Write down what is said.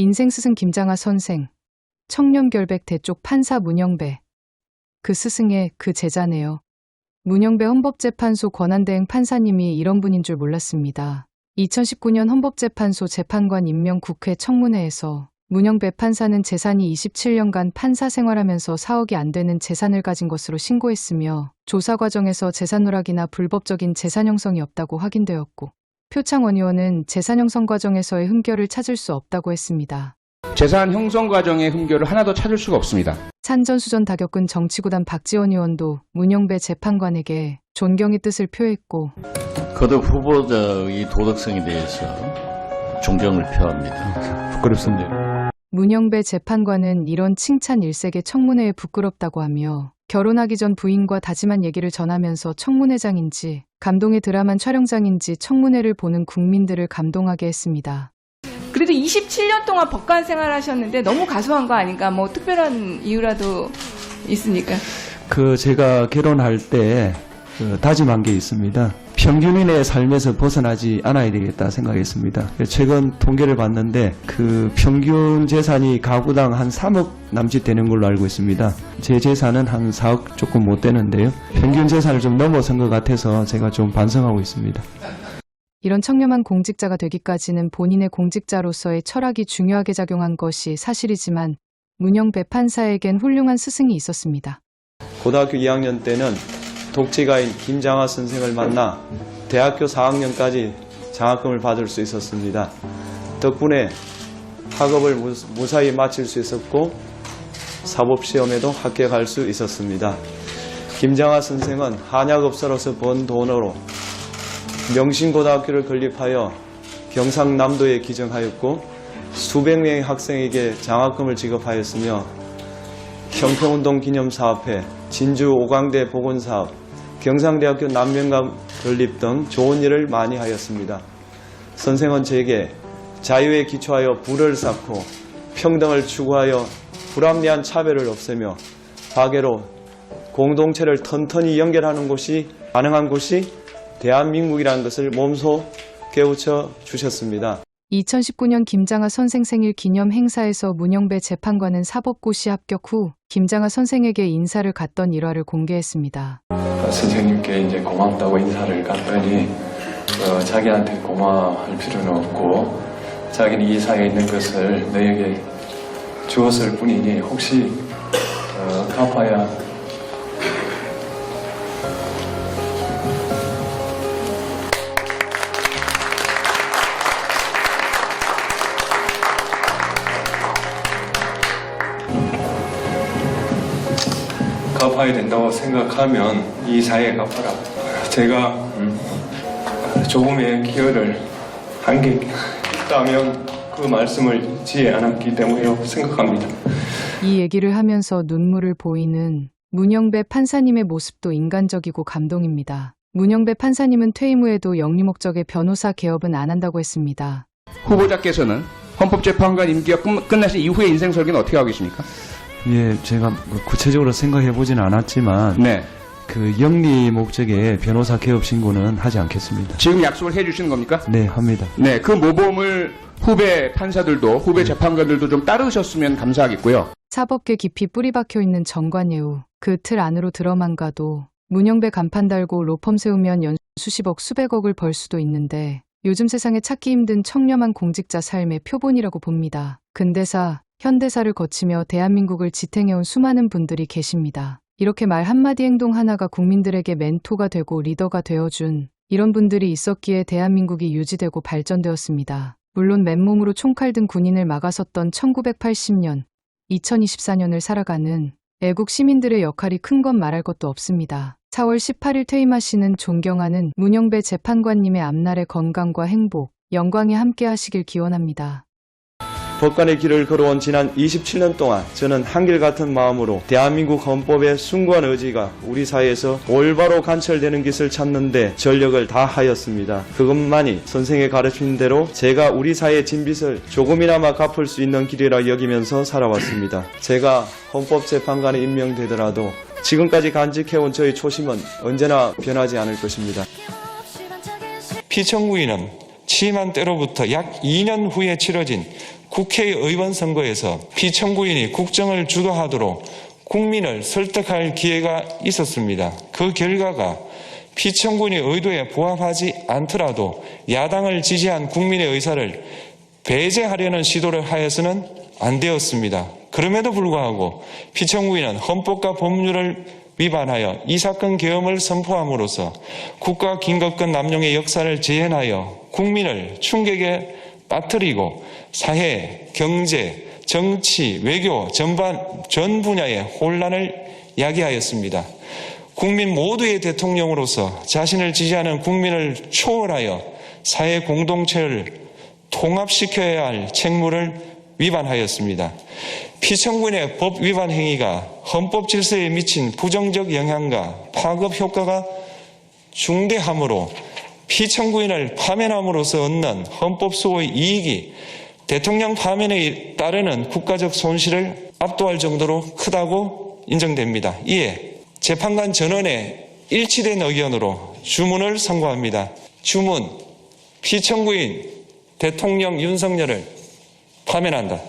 인생 스승 김장하 선생, 청렴결백 대쪽 판사 문영배. 그 스승의 그 제자네요. 문영배 헌법재판소 권한대행 판사님이 이런 분인 줄 몰랐습니다. 2019년 헌법재판소 재판관 임명 국회 청문회에서 문영배 판사는 재산이 27년간 판사 생활하면서 4억이 안 되는 재산을 가진 것으로 신고했으며 조사 과정에서 재산 누락이나 불법적인 재산 형성이 없다고 확인되었고 표창원 의원은 재산 형성 과정에서의 흠결을 찾을 수 없다고 했습니다. 재산 형성 과정의 흠결을 하나도 찾을 수가 없습니다. 산전수전 다겪은 정치구단 박지원 의원도 문영배 재판관에게 존경의 뜻을 표했고 거듭 후보자의 도덕성에 대해서 존경을 표합니다. 부끄럽습니다. 문영배 재판관은 이런 칭찬 일색에 청문회에 부끄럽다고 하며 결혼하기 전 부인과 다짐한 얘기를 전하면서 청문회장인지 감동의 드라마 촬영장인지 청문회를 보는 국민들을 감동하게 했습니다. 그래도 27년 동안 법관 생활하셨는데 너무 가소한 거 아닌가? 뭐 특별한 이유라도 있습니까? 그 제가 결혼할 때 그 다짐한 게 있습니다. 평균인의 삶에서 벗어나지 않아야 되겠다 생각했습니다. 최근 통계를 봤는데 그 평균 재산이 가구당 한 3억 남짓 되는 걸로 알고 있습니다. 제 재산은 한 4억 조금 못 되는데요. 평균 재산을 좀 넘어선 것 같아서 제가 좀 반성하고 있습니다. 이런 청렴한 공직자가 되기까지는 본인의 공직자로서의 철학이 중요하게 작용한 것이 사실이지만 문영배 판사에겐 훌륭한 스승이 있었습니다. 고등학교 2학년 때는 독재가인 김장하 선생을 만나 대학교 4학년까지 장학금을 받을 수 있었습니다. 덕분에 학업을 무- 무사히 마칠 수 있었고 사법시험에도 합격할 수 있었습니다. 김장하 선생은 한약업소로서 번 돈으로 명신고등학교를 건립하여 경상남도에 기증하였고 수백 명의 학생에게 장학금을 지급하였으며 형평운동 기념사업회, 진주 오광대 보건사업, 경상대학교 남명감 건립 등 좋은 일을 많이 하였습니다. 선생은 제게 자유에 기초하여 불을 쌓고 평등을 추구하여 불합리한 차별을 없애며 파괴로 공동체를 튼튼히 연결하는 곳이 가능한 곳이 대한민국이라는 것을 몸소 깨우쳐 주셨습니다. 2019년 김장하 선생 생일 기념 행사에서 문영배 재판관은 사법고시 합격 후 김장하 선생에게 인사를 갔던 일화를 공개했습니다. 선생님께 이제 고맙다고 인사를 갔더니 어, 자기한테 고마워할 필요는 없고 자기는 이 사회에 있는 것을 너에게 주었을 뿐이니 혹시 어, 갚아야 갚아야 된다고 생각하면 이 사회에 갚아라. 제가 음, 조금의 기여를 한 게 있다면 그 말씀을 지혜 않았기 때문이라고 생각합니다. 이 얘기를 하면서 눈물을 보이는 문영배 판사님의 모습도 인간적이고 감동입니다. 문영배 판사님은 퇴임 후에도 영리 목적의 변호사 개업은 안 한다고 했습니다. 후보자께서는 헌법재판관 임기가 끝- 끝나신 이후의 인생 설계는 어떻게 하고 계십니까? 예, 제가 뭐 구체적으로 생각해 보지는 않았지만 네. 그 영리 목적의 변호사 개업 신고는 하지 않겠습니다. 지금 약속을 해 주시는 겁니까? 네, 합니다. 네. 그 모범을 후배 판사들도 후배 재판관들도 좀 따르셨으면 감사하겠고요. 사법계 깊이 뿌리 박혀 있는 정관예우 그 틀 안으로 들어만 가도 문영배 간판 달고 로펌 세우면 연 수십억 수백억을 벌 수도 있는데 요즘 세상에 찾기 힘든 청렴한 공직자 삶의 표본이라고 봅니다. 근대사, 현대사를 거치며 대한민국을 지탱해온 수많은 분들이 계십니다. 이렇게 말 한마디 행동 하나가 국민들에게 멘토가 되고 리더가 되어준 이런 분들이 있었기에 대한민국이 유지되고 발전되었습니다. 물론 맨몸으로 총칼 든 군인을 막아섰던 1980년, 2024년을 살아가는 애국 시민들의 역할이 큰 건 말할 것도 없습니다. 4월 18일 퇴임하시는 존경하는 문영배 재판관님의 앞날의 건강과 행복, 영광에 함께 하시길 기원합니다. 법관의 길을 걸어온 지난 27년 동안 저는 한결같은 마음으로 대한민국 헌법의 숭고한 의지가 우리 사회에서 올바로 관철되는 것을 찾는데 전력을 다하였습니다. 그것만이 선생의 가르친 대로 제가 우리 사회의 진빚을 조금이나마 갚을 수 있는 길이라 여기면서 살아왔습니다. 제가 헌법재판관에 임명되더라도 지금까지 간직해온 저의 초심은 언제나 변하지 않을 것입니다. 피청구인은 취임한 때로부터 약 2년 후에 치러진 국회의원 선거에서 피청구인이 국정을 주도하도록 국민을 설득할 기회가 있었습니다. 그 결과가 피청구인의 의도에 부합하지 않더라도 야당을 지지한 국민의 의사를 배제하려는 시도를 하여서는 안 되었습니다. 그럼에도 불구하고 피청구인은 헌법과 법률을 위반하여 이 사건 계엄을 선포함으로써 국가 긴급권 남용의 역사를 재현하여 국민을 충격에 빠뜨리고 사회, 경제, 정치, 외교 전반 전 분야의 혼란을 야기하였습니다. 국민 모두의 대통령으로서 자신을 지지하는 국민을 초월하여 사회 공동체를 통합시켜야 할 책무를 위반하였습니다. 피청군의 법 위반 행위가 헌법 질서에 미친 부정적 영향과 파급 효과가 중대하므로 피청구인을 파면함으로써 얻는 헌법 수호의 이익이 대통령 파면에 따르는 국가적 손실을 압도할 정도로 크다고 인정됩니다. 이에 재판관 전원의 일치된 의견으로 주문을 선고합니다. 주문 피청구인 대통령 윤석열을 파면한다.